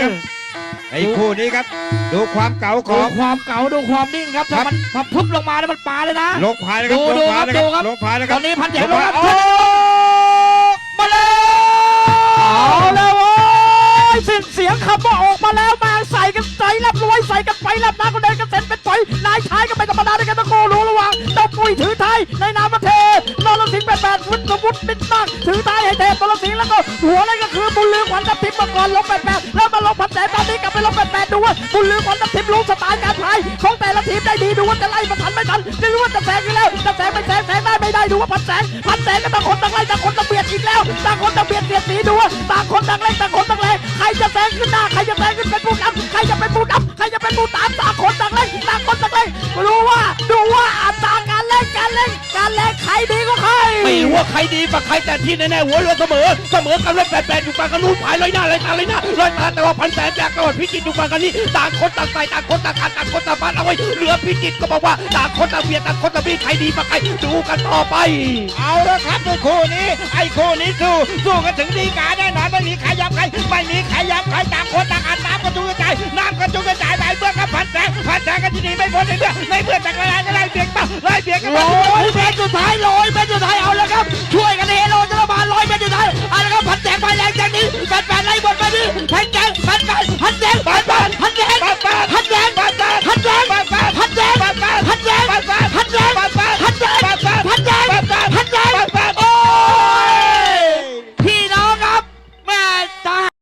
ครับไอ้คู่นี้ครับ ดูความเก่าขดูอง ความเก่าดูความนิ่งครับครัถ้าบ มันพอทุบลงมาแล้วมันปาเลยนะ ลงพายนะครับดูลดูงพายนะคดูรับครับลงพายนะคตรัอบนนี้พันแสนลลงงครับโอ้ มาแล้วเอาแล้วโอ้ยสิ้นเสียงคำว่าออกมาแล้วมาใส่กันใจรับรวยใส่กันไปรับน้าคนเดินกันเซ็นเป็นปล่อยนายชายก็ไม่ธรรมดาด้วยกันตะโกรู้ระหว่างเจ้าปุ้ ยถือไทยในนามประเทศนรสิงห์แปดแปดวุฒิสมุทรมิตรมากถือไทยให้เทพนรสิงห์แล้วก็หัวนั่นก็คือบุญลือขวัญทัพทิพย์มาก่อนลงแปดแปดแล้วมาลงพันแสนตอนนี้กลับไปลงแปดแปดดูว่าบุญลือขวัญทัพทิพย์รู้สไตล์การพายของแต่ละทีมได้ดีดูว่าจะไล่มาทันไม่ทันไม่รู้ว่าจะแซงกันแล้วจะแซงไม่แซงแซงได้ไม่ได้ดูว่าพันแสนพันแสนก็ต่างคนต่างไล่ต่างคนต่างเบียดอีกแล้วต่างคนต่างเบียดเสียดสีดูว่าต่างคนต่างเล่นต่างคนต่างแรงใครจะแซงขึ้นหน้าใครจะแซงขึ้นเป็นผู้นำใครจะเป็นผู้นำใครจะเป็นผู้ตามต่างคนต่างเล่นต่างคนต่างเล่นรู้ว่าดู การเล่นการเล่นใครดีกว่าใครไม่รู้ว่าใครดีกว่าใครแต่ที่แน่ๆหัวเรือเสมอ เสมอกันเลยแปดๆอยู่ปากกันนู้นผายลอยหน้าลอยตาลอยหน้าลอยตาแต่ว่าพันแสนจากจังหวัดพิจิตรอยู่ปากกันนี้ต่างคนต่างใส่ต่างคนต่างการต่างคนต่างบ้านเอาไว้เรือพิจิตรก็บอกว่าต่างคนต่างเบียดต่างคนต่างบีใครดีกว่าใครดูกันต่อไป เอาละครับในคู่นี้ ไอ้คู่นี้สู้สู้กันถึงดีกาแน่นอนไม่มีใครยอมใครไม่มีใครยอมใครต่างคนต่างอันน้ำกระจุยกระจายน้ำกระจุยกระจายไปเมื่อกับพันแสงพันแสงกันที่นี่ไม่พ้นในเมื่อในเมื่อจากรายก็ไล่ เบียดมาไล่เบียดกันร้มาอยเมตรสุดท้ายร้อยเมตรสุดท้ายเอาแล้วครับ ช่วยกันเฮโลจะมาร้อยเมตรสุดท้ายเอาละครับพันแจงพันแรงจากนี้แปดแปดไล่บนไปนี่พันแจงพันแปดพันแจงพันแปด